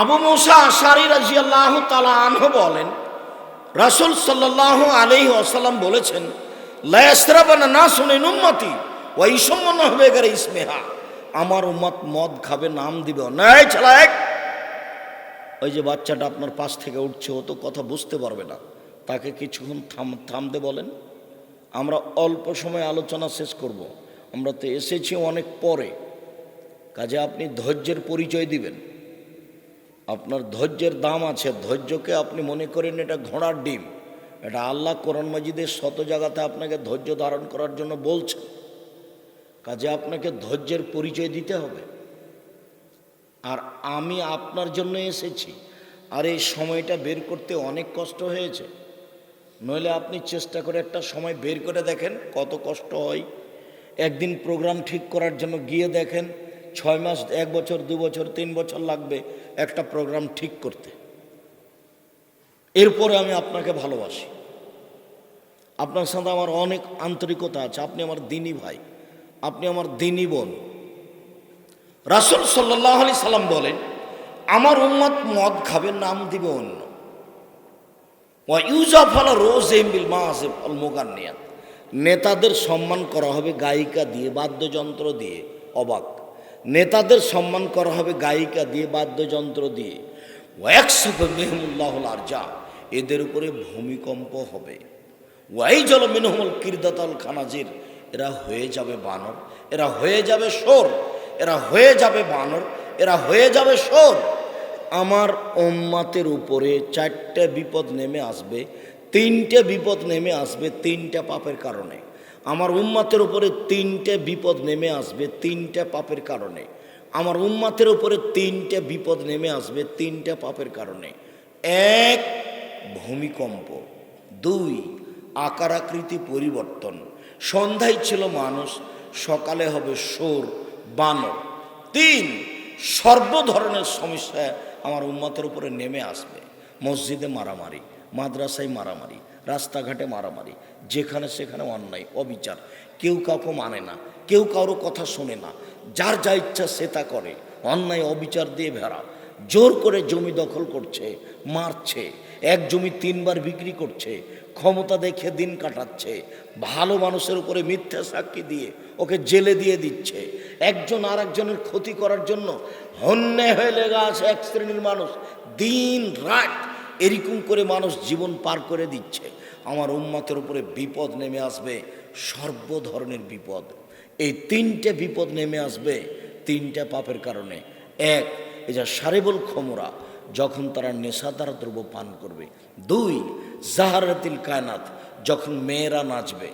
আবু মুসা আশারি রাজিয়াল্লাহ তালা আনহ বলেন, রাসুল সাল্লাহ আলহি আসাল্লাম বলেছেন না শুনে নুম্মতি ওই সম্মান হবে গেলে ইসমেহা। আমার উম্মত মদ খাবে, নাম দিবে নাই ছাড়া এক। ওই যে বাচ্চাটা আপনার পাশ থেকে উঠছে, ও তো কথা বুঝতে পারবে না। তাকে কিছুক্ষণ থাম, থামতে বলেন, আমরা অল্প সময় আলোচনা শেষ করব। আমরা তো এসেছি অনেক পরে। কাজে আপনি ধৈর্যের পরিচয় দিবেন। আপনার ধৈর্যের দাম আছে, ধৈর্যকে আপনি মনে করেন এটা ঘোড়ার ডিম। এটা আল্লাহ কোরআন মাজিদের শত জায়গাতে আপনাকে ধৈর্য ধারণ করার জন্য বলছে। কাজে আপনাকে ধৈর্যের পরিচয় দিতে হবে। আর আমি আপনার জন্য এসেছি। আর এই সময়টা বের করতে অনেক কষ্ট হয়েছে। নইলে আপনি চেষ্টা করে একটা সময় বের করে দেখেন কত কষ্ট হয়। একদিন প্রোগ্রাম ঠিক করার জন্য গিয়ে দেখেন ছয় মাস, এক বছর, দু বছর, তিন বছর লাগবে একটা প্রোগ্রাম ঠিক করতে। এরপরে আমি আপনাকে ভালোবাসি। আপনার সাথে আমার অনেক আন্তরিকতা আছে। আপনি আমার দিনী ভাই, আপনি আমার দিনী বোন। রাসুল সাল্লাহ আলি সাল্লাম বলেন, আমার উম্মত মদ খাবে, নাম দিবে অন্য। রোজ এমবিল আল মোগান্নিয়াত। নেতাদের সম্মান করা হবে গায়িকা দিয়ে, বাদ্যযন্ত্র দিয়ে, অবাক। নেতাদের সম্মান করা হবে গায়িকা দিয়ে, বাদ্যযন্ত্র দিয়ে। ওয়াকসফে মেহমুল্লাহুল আরজা, এদের উপরে ভূমিকম্প হবে। ওয়াই জল মিনহমুল কিরদাতাল খানাজির, এরা হয়ে যাবে বানর, এরা হয়ে যাবে সোর এরা হয়ে যাবে বানর, এরা হয়ে যাবে সোর আমার ওম্মাতের উপরে চারটে বিপদ নেমে আসবে, তিনটে বিপদ নেমে আসবে তিনটা পাপের কারণে। আমার উম্মাতের উপরে তিনটে বিপদ নেমে আসবে, তিনটে পাপের কারণে। আমার উম্মাতের উপরে তিনটে বিপদ নেমে আসবে, তিনটে পাপের কারণে। এক, ভূমিকম্প। দুই আকার আকৃতি পরিবর্তন। সন্ধ্যায় ছিল মানুষ, সকালে হবে সোর, বানর। তিন সর্ব ধরনের সমস্যা আমার উম্মতের উপরে নেমে আসবে। মসজিদে মারামারি, মাদ্রাসায় মারামারি। রাস্তাঘাটে মারামারি, যেখানে সেখানে অন্যায়, অবিচার। কেউ কাউকে মানে না, কেউ কারও কথা শোনে না। যার যা ইচ্ছা সে তা করে। অন্যায়, অবিচার দিয়ে ভেড়া। জোর করে জমি দখল করছে, মারছে। এক জমি তিনবার বিক্রি করছে। ক্ষমতা দেখে দিন কাটাচ্ছে। ভালো মানুষের উপরে মিথ্যা সাক্ষী দিয়ে ওকে জেলে দিয়ে দিচ্ছে। একজন আর একজনের ক্ষতি করার জন্য হন্যে হয়ে লেগা আছে এক শ্রেণির মানুষ। দিন রাত এরকম করে মানুষ জীবন পার করে দিচ্ছে। আমার উম্মাতের উপরে বিপদ নেমে আসবে সর্ব ধরনের বিপদ। এই তিনটে বিপদ নেমে আসবে তিনটা পাপের কারণে। এক যা সারেবল ক্ষমরা যখন তারা নেশাদার দ্রব্য পান করবে। দুই, জাহারাতিল কায়নাত, যখন মেয়েরা নাচবে।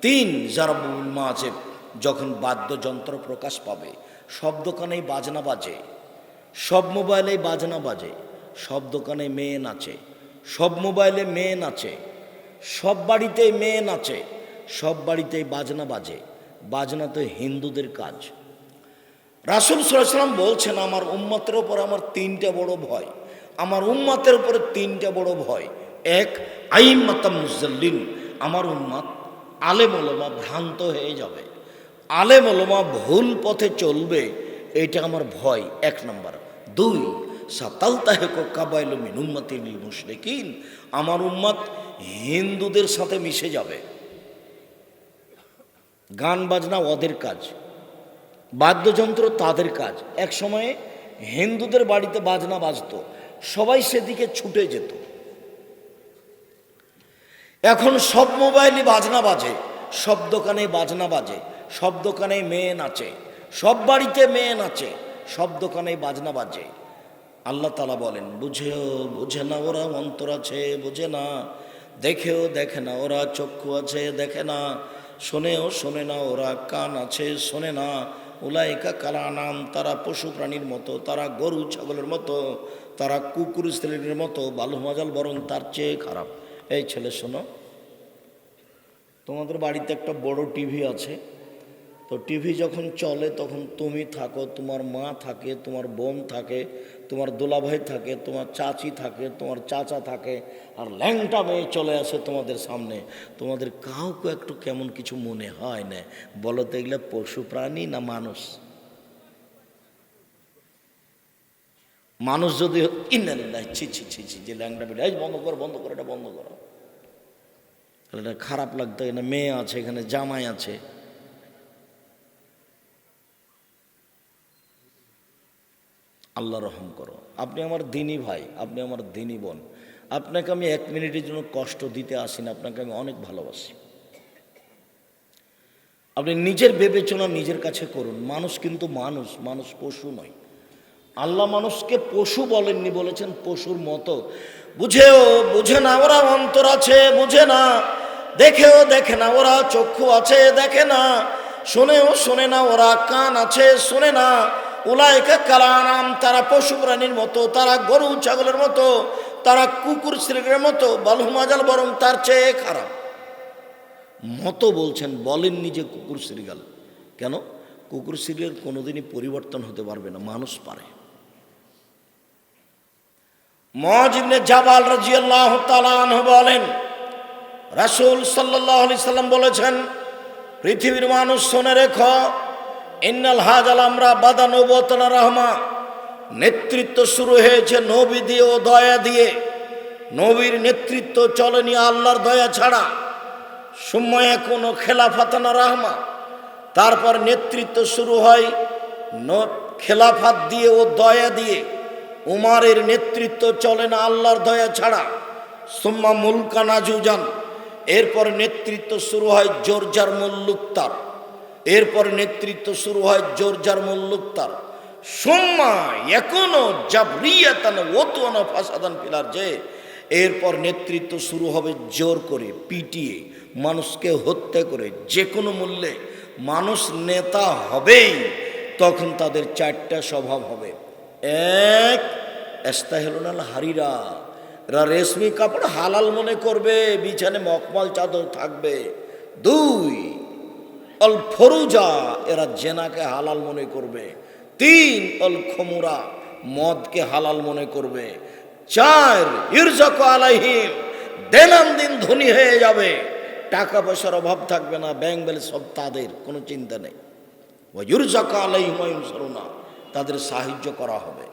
তিন, যারা মাঝে যখন বাদ্যযন্ত্র প্রকাশ পাবে। সব দোকানেই বাজনা বাজে, সব মোবাইলেই বাজনা বাজে। সব দোকানে মেয়ে নাচে সব মোবাইলে মেয়ে নাচে সব বাড়িতেই মেয়ে নাচে সব বাড়িতেই বাজনা বাজে, বাজনা তো হিন্দুদের কাজ। রাসুল সাল্লাম বলছেন, আমার উম্মতের ওপর আমার তিনটে বড় ভয়, আমার উম্মতের উপরে তিনটে বড় ভয়। এক আইম মাতাম মুজাল্লিন, আমার উম্মাত আলেম ওলমা ভ্রান্ত হয়ে যাবে। আলেম ওলমা ভুল পথে চলবে, এটা আমার ভয়, এক নম্বর। দুই আমার উম্মাত হিন্দুদের সাথে মিশে যাবে। গান বাজনা ওদের কাজ, বাদ্যযন্ত্র তাদের কাজ। এক সময়ে হিন্দুদের বাড়িতে বাজনা বাজতো, সবাই সেদিকে ছুটে যেত। এখন সব মোবাইলই বাজনা বাজে, সব দোকানে বাজনা বাজে, সব দোকানে মেয়ে নাচে, সব বাড়িতে মেয়ে নাচে, সব দোকানে বাজনা বাজে। আল্লাহ তালা বলেন, বুঝেও বুঝে না ওরা অন্তর আছে, বুঝে না। দেখেও দেখে না ওরা চক্ষু আছে, দেখে না। শোনেও শোনে না ওরা কান আছে, শোনে না। উলাইকা কালা নাম তারা পশু প্রাণীর মতো, তারা গরু ছাগলের মতো, তারা কুকুর স্ত্রীর মতো, বালু মজাল বরং তার চেয়ে খারাপ। এই ছেলে, শোনো, তোমাদের বাড়িতে একটা বড় টিভি আছে। তো টিভি যখন চলে, তখন তুমি থাকো, তোমার মা থাকে, তোমার বোন থাকে তোমার দোলাভাই থাকে, তোমার চাচি থাকে, তোমার চাচা থাকে, আর ল্যাংটা মেয়ে চলে আসে তোমাদের সামনে। তোমাদের কাউকে একটু কেমন কিছু মনে হয় না। বলো তো, এগুলো পশু প্রাণী না মানুষ? মানুষ যদি ইন্দালিল্লাহ ছি ছি ছি ছি, যে ল্যাংটা বেটা এই বন্ধ করো বন্ধ করো, এটা বন্ধ করো। তাহলে এটা খারাপ লাগতো, এখানে মেয়ে আছে, এখানে জামাই আছে। আল্লাহ রহম করো। আপনি আমার দিনী ভাই, আপনি আমার দিনই বোন। আপনাকে আমি এক মিনিটের জন্য কষ্ট দিতে আসি না, আপনাকে আমি অনেক ভালোবাসি। আপনি নিজের বিবেচনা নিজের কাছে করুন। মানুষ কিন্তু মানুষ মানুষ পশু নয়। আল্লাহ মানুষকে পশু বলেননি, বলেছেন পশুর মতো। বুঝেও, বুঝে না, ওরা অন্তর আছে, বুঝে না। দেখেও, দেখে না, ওরা চক্ষু আছে, দেখে না। শোনেও, শোনে না, ওরা কান আছে, শোনে না। উলাইকা কালানাম, তারা পশু প্রাণীর মতো, তারা গরু, ছাগলের মতো, তারা কুকুর শ্রীগের মতো বালহুমাজাল বরং তার চেয়ে খারাপ। মতো বলছেন বলেন নিজে কুকুর শ্রীগাল কেন? কুকুর শ্রীগাল কোনোদিনই পরিবর্তন হতে পারবে না, মানুষ পারে। মজিবনে জাবাল রাজিয়াল্লাহ তালাহ বলেন, রাসূল সাল্লাহ আলি সাল্লাম বলেছেন, পৃথিবীর মানুষ শোনে রেখ ইন্নাল হাজাল আমরা বাদা নবতনা রহমা। নেতৃত্ব শুরু হয়েছে নবী দিয়ে ও দয়া দিয়ে। নবীর নেতৃত্ব চলেনি আল্লাহর দয়া ছাড়া। সময় কোনো খেলাফাতানা রাহমা। তারপর নেতৃত্ব শুরু হয় খেলাফাত দিয়ে ও দয়া দিয়ে। উমারের নেতৃত্ব চলে না আল্লাহর দয়া ছাড়া। সুম্মা মুলকানা জুজান এরপর নেতৃত্ব শুরু হয় জোরজার মুল্লুক্তার। এরপর নেতৃত্ব শুরু হয় জোরজার মুল্লুক্তার সোম্মা এখনও জাবরিয়াতান ওতুয়ানা ফাসাদান পিলার যে, এরপর নেতৃত্ব শুরু হবে জোর করে, পিটিয়ে, মানুষকে হত্যা করে যে কোনো মূল্যে মানুষ নেতা হবেই, তখন তাদের চারটা স্বভাব হবে। এক, এস্তাহেলনাল হারিরা রেশমি কাপড় হালাল মনে করবে, বিছানে মকমল চাদর থাকবে। দুই অল ফরুজা, এরা জেনাকে হালাল মনে করবে। তিন, অল খমুরা, মদকে হালাল মনে করবে। চার, ইরজক আলাইহিম দেনান দিন ধনী হয়ে যাবে। টাকা পয়সার অভাব থাকবে না, ব্যাংক ব্যালেন্স সব তাদের, কোনো চিন্তা নেই। ইরজক আলাইহিম সরুনা তাদের সাহায্য করা হবে।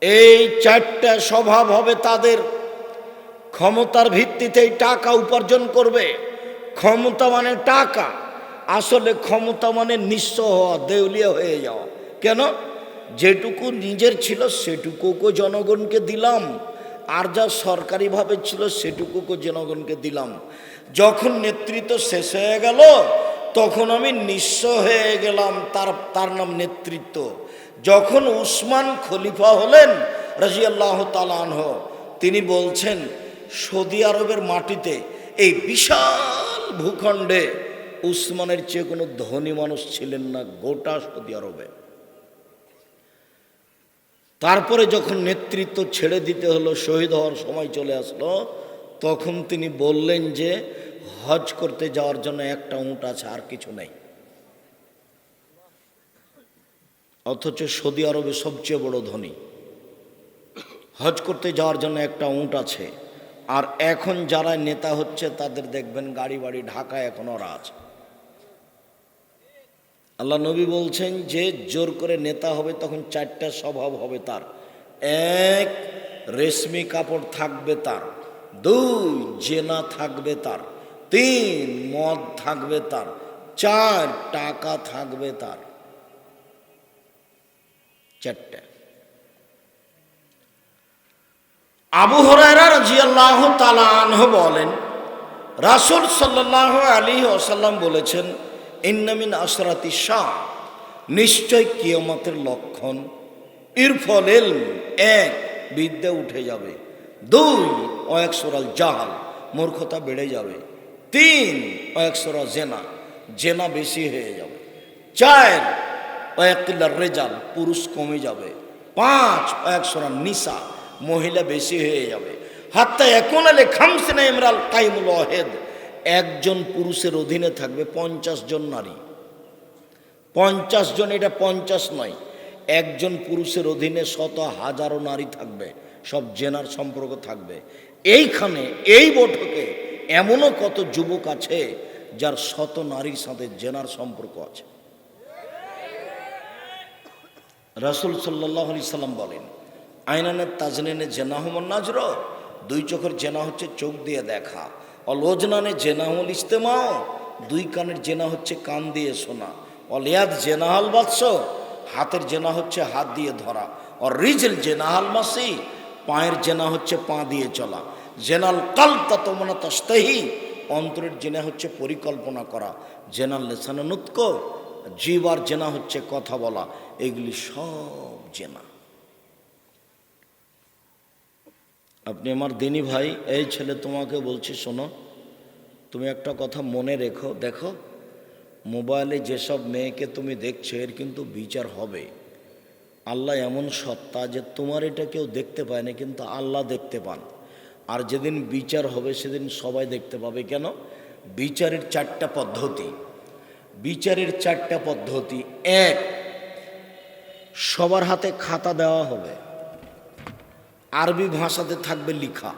এই চারটা স্বভাব হবে তাদের। ক্ষমতার ভিত্তিতেই টাকা উপার্জন করবে। ক্ষমতা মানে টাকা। আসলে ক্ষমতা মানে নিঃস্ব হওয়া, দেউলিয়া হয়ে যাওয়া। কেন? যেটুকু নিজের ছিল সেটুকুকে জনগণকে দিলাম। আর যা সরকারিভাবে ছিল সেটুকুকে জনগণকে দিলাম। যখন নেতৃত্ব শেষ হয়ে গেল, তখন আমি নিঃস্ব হয়ে গেলাম, তার তার নাম নেতৃত্ব। যখন উসমান খলিফা হলেন, রাজিয়াল্লাহ তালানহ তিনি বলছেন, সৌদি আরবের মাটিতে এই বিশাল ভূখণ্ডে উসমানের চেয়ে কোনো ধনী মানুষ ছিলেন না গোটা সৌদি আরবে। তারপরে যখন নেতৃত্ব ছেড়ে দিতে হলো, শহীদ হওয়ার সময় চলে আসলো, তখন তিনি বললেন যে, হজ করতে যাওয়ার জন্য একটা উঁট আছে, আর কিছু নেই। অথচ সৌদি আরবে সবচেয়ে বড় ধনী। হজ করতে যাওয়ার জন্য একটা উঁট আছে, আর এখন যারা নেতা হচ্ছে, তাদের দেখবেন গাড়ি বাড়ি ঢাকায় এখন ওরা আছে। আল্লাহ নবী বলছেন, যে জোর করে নেতা হবে তখন চারটা স্বভাব হবে তার। এক, রেশমি কাপড় থাকবে তার। দুই, জেনা থাকবে তার। তিন, মদ থাকবে তার। চার, টাকা থাকবে তার। চারটা। আবু হরাইরা রাজিয়াল্লাহ তালানহ বলেন, রাসুল সাল্লাহ আলী ওসাল্লাম বলেছেন ইন্নামিন আসরাতি শাহ, নিশ্চয় কিয়মতের লক্ষণ। ইরফল এলম, এক, বিদ্যা উঠে যাবে। দুই, অয়েক সরাল জাহাল, মূর্খতা বেড়ে যাবে। তিন, অয়েক সোরা জেনা জেনা বেশি হয়ে যাবে। চার অয়েকিল্লার রেজাল, পুরুষ কমে যাবে। পাঁচ, অয়েক সোরা নিশা মহিলা বেশি হয়ে যাবে। হাত্তা এখন আলে খামসিনা ইমরাল কাইমুল অহেদ একজন পুরুষের অধীনে থাকবে পঞ্চাশ জন নারী। পঞ্চাশ জন এটা পঞ্চাশ নয়, একজন পুরুষের অধীনে শত হাজারো নারী থাকবে, সব জেনার সম্পর্ক থাকবে। এইখানে, এই বৈঠকে এমনও কত যুবক আছে যার শত নারীর সাথে জেনার সম্পর্ক আছে। রাসুল সাল্লাহ আলি সাল্লাম বলেন আইনানের তাজনেনে জেনা হমন নাজর দুই চোখের জেনা হচ্ছে চোখ দিয়ে দেখা। অলোজনানে জেনা হল ইস্তেমাও দুই কানের জেনা হচ্ছে কান দিয়ে শোনা। অলিয়াদ জেনাহাল বাৎস হাতের জেনা হচ্ছে হাত দিয়ে ধরা। ও রিজেল জেনাহাল মাসি, পায়ের জেনা হচ্ছে পা দিয়ে চলা। জেনাল কাল ততমনা তস্তেহি অন্তরের জেনা হচ্ছে পরিকল্পনা করা। জেনাল লেসানো নুৎক জীবার জেনা হচ্ছে কথা বলা। এগুলি সব জেনা। আপনি আমার দিনী ভাই, এই ছেলে তোমাকে বলছি, শোনো। তুমি একটা কথা মনে রেখো, দেখো। মোবাইলে যেসব মেয়েকে তুমি দেখছ, এর কিন্তু বিচার হবে। আল্লাহ এমন সত্তা যে তোমার এটা কেউ দেখতে পায় না, কিন্তু আল্লাহ দেখতে পান। আর যেদিন বিচার হবে, সেদিন সবাই দেখতে পাবে। কেন? বিচারের চারটা পদ্ধতি। বিচারের চারটা পদ্ধতি। এক, সবার হাতে খাতা দেওয়া হবে। আরবি ভাষাতে থাকবে লিখা।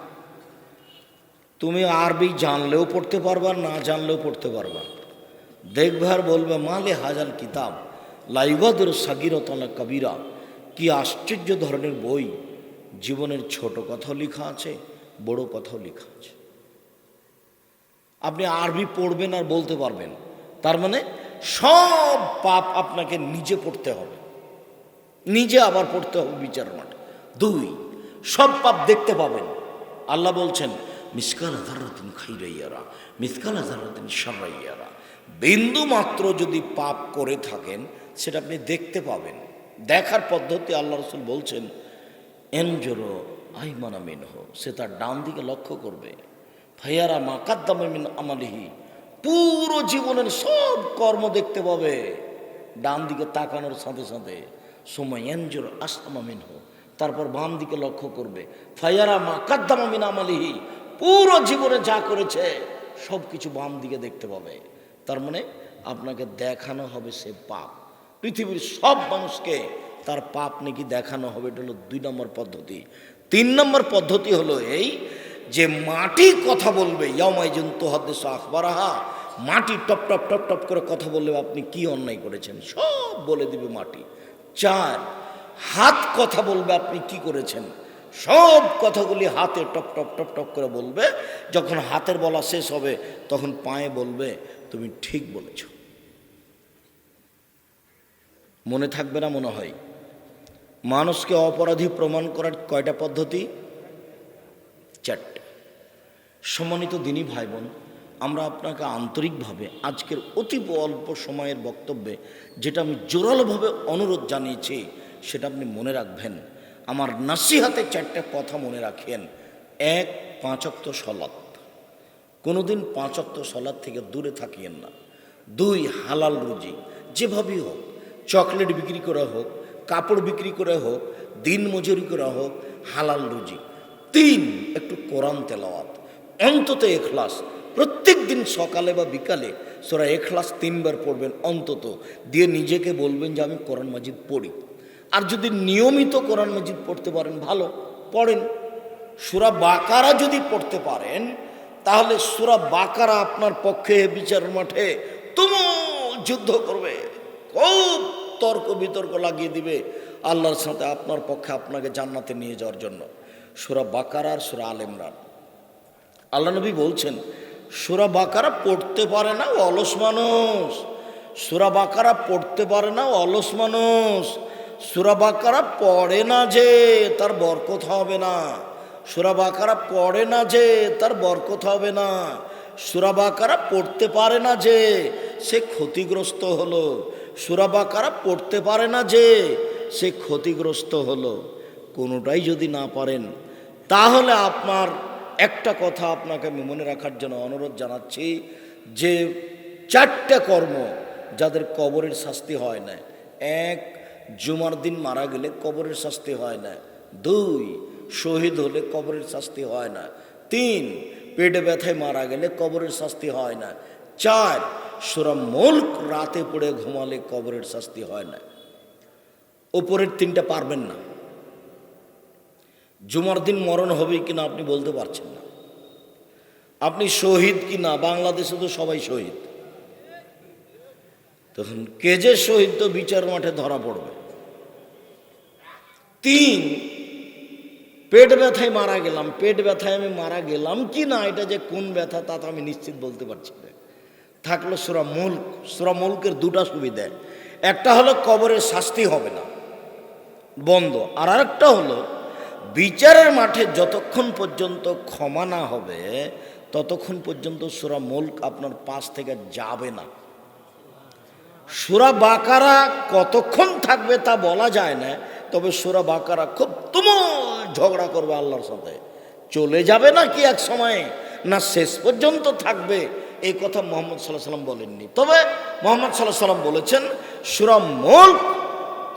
তুমি আরবি জানলেও পড়তে পারবা, না জানলেও পড়তে পারবা। দেখবে আর বলবে, মালে হাজার কিতাব লাইবাদের সাগিরতলা কবিরা। কি আশ্চর্য ধরনের বই। জীবনের ছোট কথাও লেখা আছে, বড় কথাও লেখা আছে। আপনি আরবি পড়বেন আর বলতে পারবেন। তার মানে সব পাপ আপনাকে নিজে পড়তে হবে। নিজে আবার পড়তে হবে বিচার মাঠে। দুই সব পাপ দেখতে পাবেন। আল্লাহ বলছেন, মিসকাল আজারাতিন খাইরাইয়ারা মিসকাল আজারাতিন সারাইয়ারা বিন্দু মাত্র যদি পাপ করে থাকেন, সেটা আপনি দেখতে পাবেন। দেখার পদ্ধতি আল্লাহ রসুল বলছেন, এনজোরো আইমানা মিনহ। সে তার ডান দিকে লক্ষ্য করবে। ফাইয়ারা মা আমালিহি। পুরো জীবনের সব কর্ম দেখতে পাবে। ডান দিকে তাকানোর সাথে সাথে সময় এনজোর আসামা মিনহ। তারপর বাম দিকে লক্ষ্য করবে। ফাইয়ারা মা কাদ্দামা মিন আমালিহি, পুরো জীবনে যা করেছে সব কিছু বাম দিকে দেখতে পাবে। তার মানে আপনাকে দেখানো হবে সে পাপ। পৃথিবীর সব মানুষকে তার পাপ নাকি দেখানো হবে, এটা হলো দুই নম্বর পদ্ধতি। তিন নম্বর পদ্ধতি হলো এই যে মাটি কথা বলবে ইয়ামাইজুন তোহাদ্দেশ আখবরাহা, মাটি টপ টপ টপ টপ করে কথা বললে আপনি কি অন্যায় করেছেন? সব বলে দিবে মাটি। চার হাত কথা বলবে আপনি কি করেছেন? সব কথাগুলি হাতে টপ টপ টপ টপ করে বলবে। যখন হাতের বলা শেষ হবে, তখন পায়ে বলবে, তুমি ঠিক বলেছ। মনে থাকবে না, মনে হয়। মানুষকে অপরাধী প্রমাণ করার কয়টা পদ্ধতি? চারটে। সম্মানিত দিনী ভাই বোন আমরা আপনাকে আন্তরিকভাবে আজকের অতি অল্প সময়ের বক্তব্যে, যেটা আমি জোরালোভাবে অনুরোধ জানিয়েছি সেটা আপনি মনে রাখবেন। আমার নাসিহাতে চারটা কথা মনে রাখেন। এক পাঁচক্ত সলাৎ কোনোদিন পাঁচক্ত সলাৎ থেকে দূরে থাকিয়েন না। দুই, হালাল রুজি। যেভাবেই হোক, চকলেট বিক্রি করা হোক, কাপড় বিক্রি করে হোক, দিন মজুরি করা হোক, হালাল রুজি। তিন, একটু কোরআন তেলাওয়াত। অন্তত এখলাস। প্রত্যেক দিন সকালে বা বিকালে সোরা এখলাস তিনবার পড়বেন অন্তত। দিয়ে নিজেকে বলবেন যে আমি কোরআন মাজিদ পড়ি। আর যদি নিয়মিত কোরআন মজিদ পড়তে পারেন, ভালো। পড়েন। সুরা বাকারা যদি পড়তে পারেন, তাহলে সুরা বাকারা আপনার পক্ষে বিচার মাঠে তুমুল যুদ্ধ করবে। খুব তর্ক বিতর্ক লাগিয়ে দিবে আল্লাহর সাথে আপনার পক্ষে আপনাকে জান্নাতে নিয়ে যাওয়ার জন্য। সুরা বাকারা আর সুরা আল ইমরান। আল্লাহ নবী বলছেন, সুরা বাকারা পড়তে পারে না অলস মানুষ। সুরা বাকারা পড়তে পারে না অলস মানুষ। সুরা বাকারা পড়ে না যে, তার বরকত হবে না। সুরা বাকারা পড়ে না যে, তার বরকত হবে না। সুরা বাকারা পড়তে পারে না যে, সে ক্ষতিগ্রস্ত হলো। সুরা বাকারা পড়তে পারে না যে, সে ক্ষতিগ্রস্ত হলো। কোনোটাই যদি না পারেন, তাহলে আপনার একটা কথা আপনাকে আমি মনে রাখার জন্য অনুরোধ জানাচ্ছি যে, চারটে কর্ম যাদের কবরের শাস্তি হয় না। এক জুমার দিন মারা গেলে কবরের শাস্তি হয় না। দুই, শহীদ হলে কবরের শাস্তি হয় না। তিন, পেটে ব্যথায় মারা গেলে কবরের শাস্তি হয় না। চার, সুরা মুল্ক রাতে পড়ে ঘুমালে কবরের শাস্তি হয় না। ওপরের তিনটা পারবেন না। জুমার দিন মরণ হবে কিনা আপনি বলতে পারছেন না। আপনি শহীদ কি না বাংলাদেশে তো সবাই শহীদ। তখন কে যে শহীদ তো বিচার মাঠে ধরা পড়বে। তিন, পেট ব্যথায় মারা গেলাম। পেট ব্যথায় আমি মারা গেলাম কি না, এটা যে কোন ব্যথা তা তো আমি নিশ্চিত বলতে পারছি না। থাকল সুরা মুল্ক। সুরা মুল্কের দুটা সুবিধা। একটা হলো কবরের শাস্তি হবে না। বন্ধ। আর আরেকটা হলো, বিচারের মাঠে যতক্ষণ পর্যন্ত ক্ষমা না হবে, ততক্ষণ পর্যন্ত সুরা মুল্ক আপনার পাশ থেকে যাবে না। সুরা বাকারা কতক্ষণ থাকবে তা বলা যায় না, তবে সুরা বাকারা খুব তুমুল ঝগড়া করবে আল্লাহর সাথে। চলে যাবে না কি এক সময়ে? না শেষ পর্যন্ত থাকবে? এই কথা মোহাম্মদ সাল্লাহ সাল্লাম বলেননি। তবে মোহাম্মদ সাল্লাহ সাল্লাম বলেছেন, সুরা মুল্ক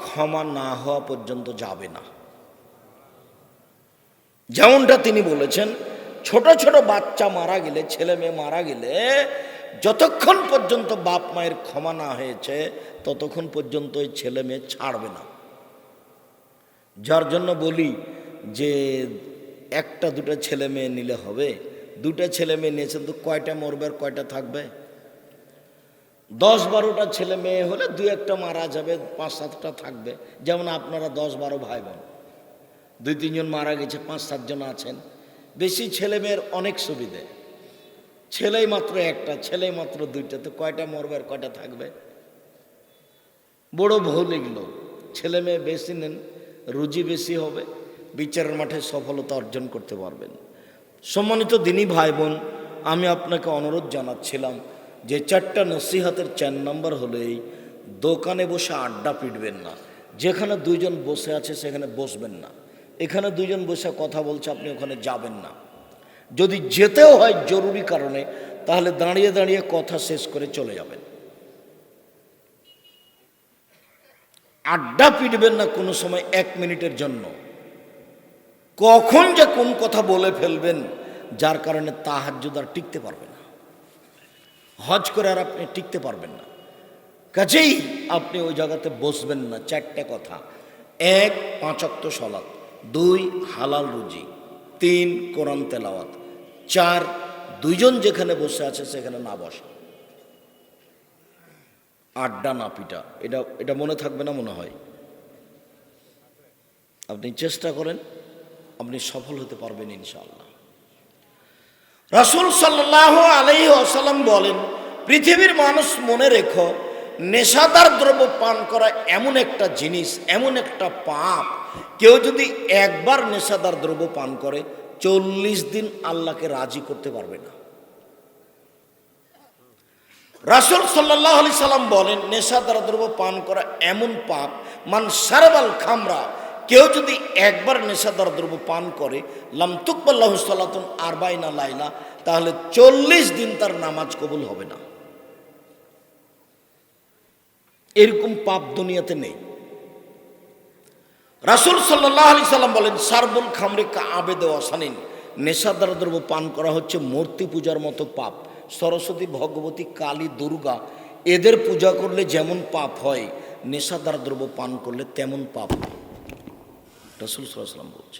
ক্ষমা না হওয়া পর্যন্ত যাবে না। যেমনটা তিনি বলেছেন, ছোট ছোট বাচ্চা মারা গেলে, ছেলে মেয়ে মারা গেলে যতক্ষণ পর্যন্ত বাপ মায়ের ক্ষমা না হয়েছে, ততক্ষণ পর্যন্ত ওই ছেলে মেয়ে ছাড়বে না। যার জন্য বলি যে, একটা দুটো ছেলে মেয়ে নিলে হবে। দুটো ছেলে মেয়ে নিয়েছেন তো কয়টা মরবে আর কয়টা থাকবে? দশ বারোটা ছেলে মেয়ে হলে দু একটা মারা যাবে, পাঁচ সাতটা থাকবে। যেমন আপনারা দশ বারো ভাই বোন, দুই তিনজন মারা গেছে, পাঁচ সাতজন আছেন। বেশি ছেলে মেয়ের অনেক সুবিধে। ছেলেই মাত্র একটা, ছেলেই মাত্র দুইটা, তো কয়টা মরবে আর কয়টা থাকবে? বড় ভুল এগুলো ছেলে মেয়ে বেশি নেন, রুজি বেশি হবে, বিচারের মাঠে সফলতা অর্জন করতে পারবেন। সম্মানিত দিনী ভাই বোন আমি আপনাকে অনুরোধ জানাচ্ছিলাম যে চারটা নসিহাতের চার নম্বর হলেই দোকানে বসে আড্ডা পিটবেন না। যেখানে দুইজন বসে আছে, সেখানে বসবেন না। এখানে দুইজন বসে কথা বলছে, আপনি ওখানে যাবেন না। যদি যেতেও হয় জরুরি কারণে, তাহলে দাঁড়িয়ে দাঁড়িয়ে কথা শেষ করে চলে যাবেন। আড্ডা পিটবেন না কোনো সময় এক মিনিটের জন্য। কখন যে কোন কথা বলে ফেলবেন, যার কারণে তাহাজ্জুদ আর টিকতে পারবে না। হজ করে আর আপনি টিকতে পারবেন না। কাজেই আপনি ওই জায়গাতে বসবেন না, চারটে কথা। এক পাঁচক্ত সলাৎ। দুই, হালাল রুজি। তিন কোরআন তেলাওয়াত। চার, দুইজন যেখানে বসে আছে সেখানে না বসে। আড্ডা না পিটা, এটা এটা মনে থাকবে না মনে হয়। আপনি চেষ্টা করেন, আপনি সফল হতে পারবেন ইনশাআল্লাহ। রাসুল সাল্লাহ আলাই আসাল্লাম বলেন, পৃথিবীর মানুষ মনে রেখো, নেশাদার দ্রব্য পান করা এমন একটা জিনিস, এমন একটা পাপ কেউ যদি একবার নেশাদার দ্রব্য পান করে, চল্লিশ দিন আল্লাহকে রাজি করতে পারবে না। রাসুল সাল্লাহ আলি সাল্লাম বলেন, নেশাদার দ্রব্য পান করা এমন পাপ, মান সারবাল খামরা, কেউ যদি একবার নেশাদার দ্রব্য পান করে লামতুকবাল্লাহ সাল্লাতুন আরবাইনা লাইলা, তাহলে চল্লিশ দিন তার নামাজ কবুল হবে না। এরকম পাপ দুনিয়াতে নেই। রাসুল সাল্লাহ আলি সাল্লাম বলেন, সারবুল খামরে কা আবেদ অসানিন নেশাদার দ্রব্য পান করা হচ্ছে মূর্তি পূজার মতো পাপ। সরস্বতী, ভগবতী, কালী, দুর্গা, এদের পূজা করলে যেমন পাপ হয়, নেশাদার দ্রব্য পান করলে তেমন পাপ হয়। রসুল সাল্লাম বলছে,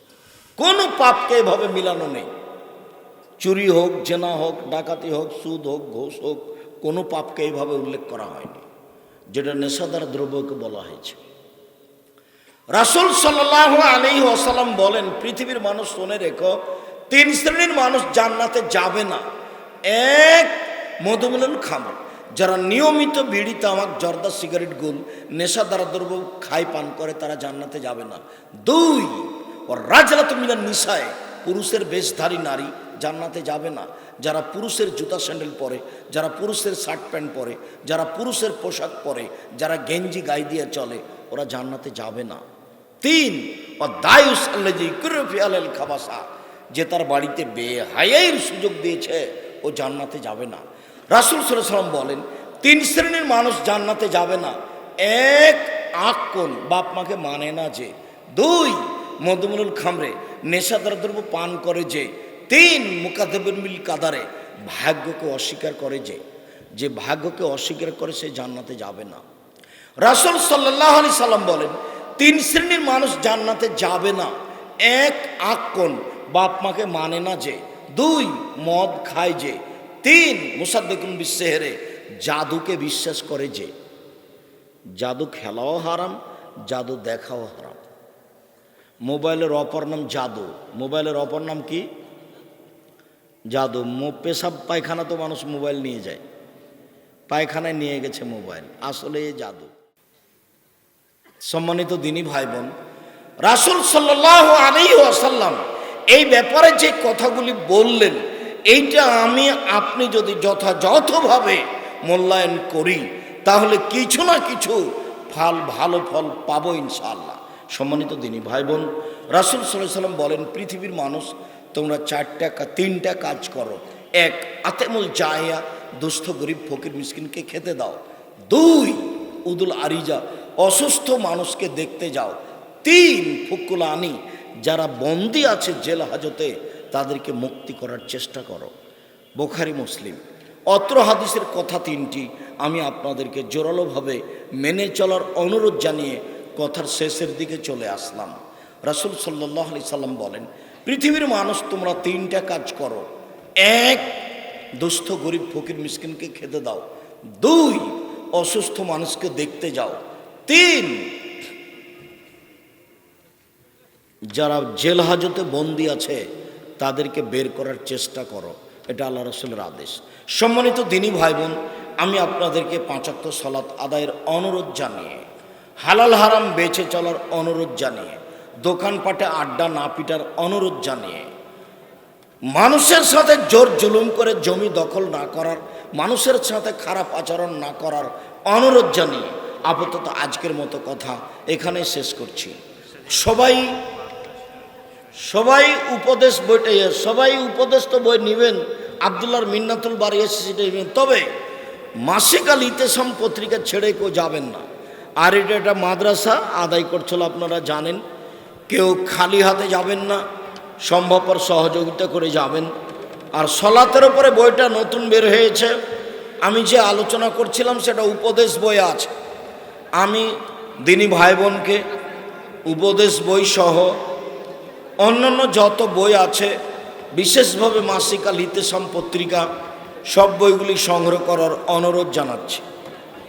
কোনো পাপকে এভাবে মিলানো নেই। চুরি হোক, জেনা হোক, ডাকাতি হোক, সুদ হোক, ঘোষ হোক, কোনো পাপকে এইভাবে উল্লেখ করা হয়নি, যেটা নেশাদার দ্রব্যকে বলা হয়েছে। রাসুল সাল্লাহ আলী আসালাম বলেন, পৃথিবীর মানুষ শুনে রেখো, তিন শ্রেণির মানুষ জান্নাতে যাবে না। এক মধুমিলন খামর। যারা নিয়মিত বিড়ি তামাক জর্দা সিগারেট গুল নেশা দ্বারা দ্রব্য খাই পান করে, তারা জান্নাতে যাবে না। দুই ও রাজরাত মিলার নিশায় পুরুষের বেশধারী নারী জান্নাতে যাবে না। যারা পুরুষের জুতা স্যান্ডেল পরে, যারা পুরুষের শার্ট প্যান্ট পরে, যারা পুরুষের পোশাক পরে, যারা গেঞ্জি গায়ে দিয়ে চলে, ওরা জান্নাতে যাবে না। তিন ও দায়ুস খাবাসা, যে তার বাড়িতে বেহায়ের সুযোগ দিয়েছে, ও জান্নাতে যাবে না। রাসুল সাল্লাম বলেন, তিন শ্রেণির মানুষ জান্নাতে যাবে না। এক আঁক কোন? বাপ মাকে মানে না যে। দুই মধুমনুল খামরে, নেশাদার দ্রব্য পান করে যে। তিন মুকাদেবিল কাদারে, ভাগ্যকে অস্বীকার করে যে। যে ভাগ্যকে অস্বীকার করে সে জান্নাতে যাবে না। রাসুল সাল্লাহ আলি সাল্লাম বলেন তিন শ্রেণির মানুষ জান্নাতে যাবে না। এক আক কোন, বাপ মাকে মানে না যে। দুই, মদ খায় যে। তিন, মুসাদ্দিকুন বিশ্বেহেরে জাদুকে বিশ্বাস করে যে। জাদু খেলাও হারাম, জাদু দেখাও হারাম। মোবাইলের অপর নাম জাদু। মোবাইলের অপর নাম কি? জাদু। পেশাব পায়খানা তো মানুষ মোবাইল নিয়ে যায়। পায়খানায় নিয়ে গেছে মোবাইল। আসলে জাদু। সম্মানিত দিনী ভাই বোন রাসুল সাল্লাহ আলী আসাল্লাম এই ব্যাপারে যে কথাগুলি বললেন, এইটা আমি আপনি যদি যথাযথভাবে মূল্যায়ন করি, তাহলে কিছু না কিছু ফল, ভালো ফল পাবো ইনশাআল্লাহ। সম্মানিত দিনী ভাই বোন রাসুল সাল্লাহ সাল্লাম বলেন, পৃথিবীর মানুষ, তোমরা চারটা তিনটা কাজ করো। এক, আতেমুল জায়া দুস্থ গরিব ফকির মিসকিনকে খেতে দাও। দুই, উদুল আরিজা অসুস্থ মানুষকে দেখতে যাও। তিন ফুকুল আনি যারা বন্দি আছে জেল হাজতে, তাদেরকে মুক্তি করার চেষ্টা করো। বোখারি মুসলিম। অত্র হাদিসের কথা তিনটি, আমি আপনাদেরকে জোরালোভাবে মেনে চলার অনুরোধ জানিয়ে কথার শেষের দিকে চলে আসলাম। রাসুল সাল্লাহ আলি সাল্লাম বলেন, পৃথিবীর মানুষ, তোমরা তিনটা কাজ করো। এক, দুস্থ গরিব ফকির মিসকিনকে খেতে দাও। দুই, অসুস্থ মানুষকে দেখতে যাও। তিন। যারা জেল হাজতে বন্দি আছে, তাদেরকে বের করার চেষ্টা করো। এটা আল্লাহ রসুলের আদেশ। সম্মানিত দিনী ভাই বোন আমি আপনাদেরকে পাঁচাত্ত সলাৎ আদায়ের অনুরোধ জানিয়ে, হালাল হারাম বেঁচে চলার অনুরোধ জানিয়ে, দোকানপাটে আড্ডা না পিটার অনুরোধ জানিয়ে, মানুষের সাথে জোর জুলুম করে জমি দখল না করার, মানুষের সাথে খারাপ আচরণ না করার অনুরোধ জানিয়ে আপাতত আজকের মতো কথা এখানে শেষ করছি। সবাই সবাই উপদেশ বইটা সবাই উপদেশ তো বই নেবেন আবদুল্লার মিন্নাতুল বাড়ি এসে সেটা নেবেন। তবে মাসিক আল ইতেসাম পত্রিকা ছেড়ে কেউ যাবেন না। আর এটা একটা মাদ্রাসা, আদায় করছিল আপনারা জানেন। কেউ খালি হাতে যাবেন না, সম্ভবপর সহযোগিতা করে যাবেন। আর সলাতের ওপরে বইটা নতুন বের হয়েছে। আমি যে আলোচনা করছিলাম সেটা উপদেশ বই আছে। আমি দিনী ভাই বোনকে উপদেশ বই সহ অন্যান্য যত বই আছে, বিশেষভাবে মাসিকা লিতেসাম পত্রিকা, সব বইগুলি সংগ্রহ করার অনুরোধ জানাচ্ছি।